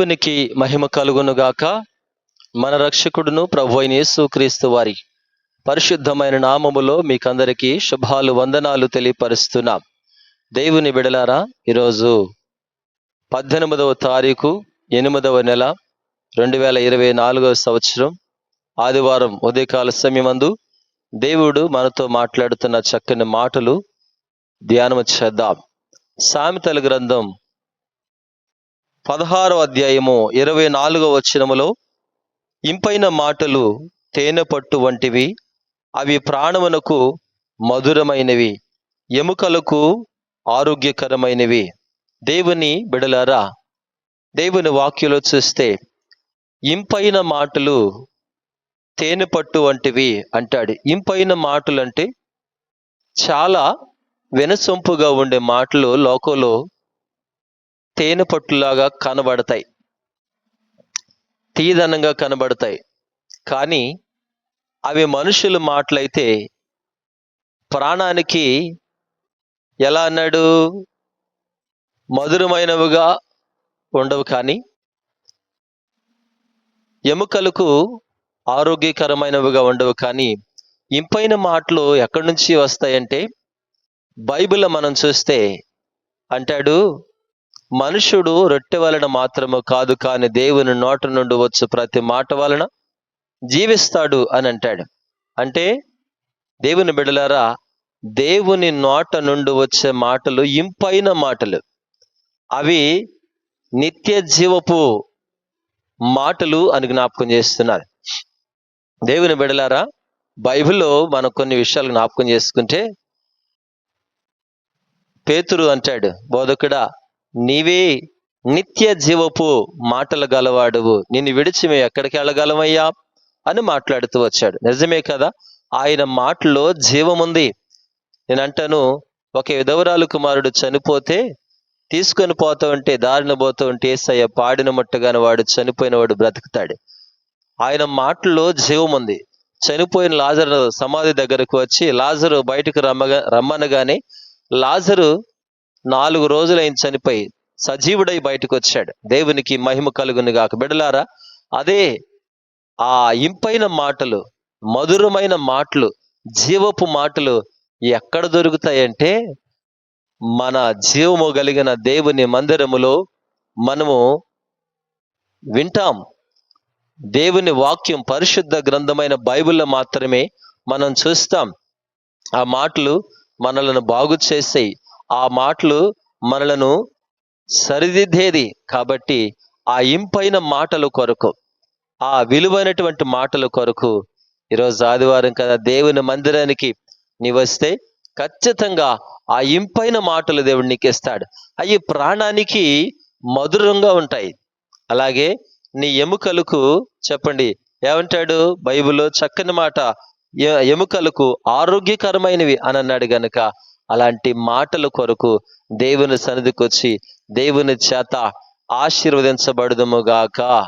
దేవునికి మహిమ కలుగునుగాక. మన రక్షకుడును ప్రభు అయిన యేసుక్రీస్తు వారి పరిశుద్ధమైన నామములో మీకందరికీ శుభాలు వందనాలు తెలియపరుస్తున్నాం. దేవుని బిడలారా ఈరోజు పద్దెనిమిదవ తారీఖు ఎనిమిదవ నెల రెండు వేల ఇరవై నాలుగవ సంవత్సరం ఆదివారం ఉదయకాల సమయమందు దేవుడు మనతో మాట్లాడుతున్న చక్కని మాటలు ధ్యానం చేద్దాం. సామెతల గ్రంథం పదహారో అధ్యాయము ఇరవై నాలుగో వచనములో ఇంపైన మాటలు తేనె పట్టు వంటివి అవి ప్రాణమునకు మధురమైనవి ఎముకలకు ఆరోగ్యకరమైనవి. దేవుని బిడలారా దేవుని వాక్యలో చూస్తే ఇంపైన మాటలు తేనె పట్టు వంటివి అంటాడు. ఇంపైన మాటలు అంటే చాలా వినసొంపుగా ఉండే మాటలు లోకంలో తేనె పట్టులాగా కనబడతాయి. తీదనంగా కనబడతాయి. కానీ అవి మనుషుల మాటలైతే ప్రాణానికి ఎలా అన్నాడు? మధురమైనవిగా ఉండవు కానీ ఎముకలకు ఆరోగ్యకరమైనవిగా ఉండవు కానీ ఇంపైన మాటలు ఎక్కడి నుంచి వస్తాయంటే బైబిల్ మనం చూస్తే అంటాడు మనుషుడు రొట్టె వలన మాత్రము కాదు కాని దేవుని నోట నుండి వచ్చు ప్రతి మాట వలన జీవిస్తాడు అని అంటాడు. అంటే దేవుని బిడలారా దేవుని నోట నుండి వచ్చే మాటలు ఇంపైన మాటలు. అవి నిత్య జీవపు మాటలు అని జ్ఞాపకం చేస్తున్నారు. దేవుని బిడలారా బైబిల్లో మనం కొన్ని విషయాలు జ్ఞాపకం చేసుకుంటే పేతురు అంటాడు బోధకుడా నీవే నిత్య జీవపు మాటలు గలవాడువు. నిన్ను విడిచి మేము ఎక్కడికి వెళ్ళగలమయ్యా? అని మాట్లాడుతూ వచ్చాడు. నిజమే కదా? ఆయన మాటలో జీవముంది నేను అంటాను ఒక విధవరాలు కుమారుడు చనిపోతే తీసుకొని పోతూ ఉంటే దారిన పోతూ ఉంటే ఏసయ్య పాడిన మట్టుగాని వాడు చనిపోయిన వాడు బ్రతుకుతాడు. ఆయన మాటల్లో జీవముంది చనిపోయిన లాజరు సమాధి దగ్గరకు వచ్చి లాజరు బయటకు రమ్మగా రమ్మనగానే లాజరు నాలుగు రోజులు చనిపోయి సజీవుడై బయటకు వచ్చాడు దేవునికి మహిమ కలుగుని గాక. బిడలారా అదే ఆ ఇంపైన మాటలు మధురమైన మాటలు జీవపు మాటలు ఎక్కడ దొరుకుతాయంటే మన జీవము కలిగిన దేవుని మందిరములో మనము వింటాం. దేవుని వాక్యం పరిశుద్ధ గ్రంథమైన బైబిల్లో మాత్రమే మనం చూస్తాం. ఆ మాటలు మనలను బాగు చేసాయి. ఆ మాటలు మనలను సరిదిద్దేది కాబట్టి ఆ ఇంపైన మాటల కొరకు ఆ విలువైనటువంటి మాటల కొరకు ఈరోజు ఆదివారం కదా దేవుని మందిరానికి నీ వస్తే ఖచ్చితంగా ఆ ఇంపైన మాటలు దేవుడు నీకు ఇస్తాడు. అవి ప్రాణానికి మధురంగా ఉంటాయి. అలాగే నీ ఎముకలకు చెప్పండి ఏమంటాడు బైబిల్లో చక్కని మాట ఎముకలకు ఆరోగ్యకరమైనవి అని అన్నాడు గనుక అలాంటి మాటల కొరకు దేవుని సన్నిధికి వచ్చి దేవుని చేత ఆశీర్వదించబడదుముగాక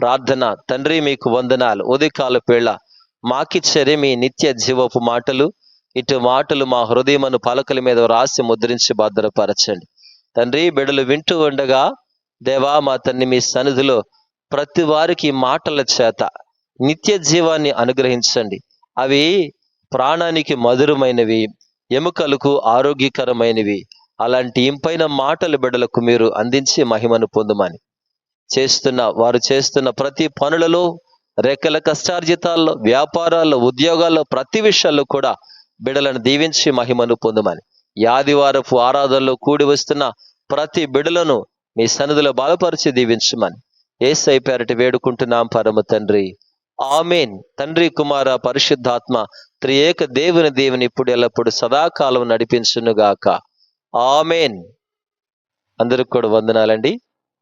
ప్రార్థన. తండ్రి మీకు వందనాలు. ఉదయకాల పేళ మాకిచ్చరే మీ నిత్య జీవపు మాటలు. ఇటు మాటలు మా హృదయమును పలకల మీద రాసి ముద్రించి భద్రపరచండి. తండ్రి బిడలు వింటూ ఉండగా దేవా మా తన్ని మీ సన్నిధిలో ప్రతి వారికి మాటల చేత నిత్య జీవాన్ని అనుగ్రహించండి. అవి ప్రాణానికి మధురమైనవి. ఎముకలకు ఆరోగ్యకరమైనవి. అలాంటి ఇంపైన మాటల బిడ్డలకు మీరు అందించి మహిమను పొందమని చేస్తున్న వారు చేస్తున్న ప్రతి పనులలో రెక్కల కష్టార్జితాల్లో వ్యాపారాల్లో ఉద్యోగాల్లో ప్రతి విషయాల్లో కూడా బిడలను దీవించి మహిమను పొందమని. ఆదివారపు ఆరాధనలో కూడి వస్తున్న ప్రతి బిడలను మీ సన్నిధిలో బలపరిచి దీవించమని. ఏసై పేరటి వేడుకుంటున్నాం పరమ తండ్రి. ఆమెన్. తండ్రి కుమార పరిశుద్ధాత్మ త్రియేక దేవుని దేవుని ఇప్పుడు ఎల్లప్పుడు సదాకాలం నడిపించునుగాక. ఆమెన్. అందరికి కూడా వందనాలండి.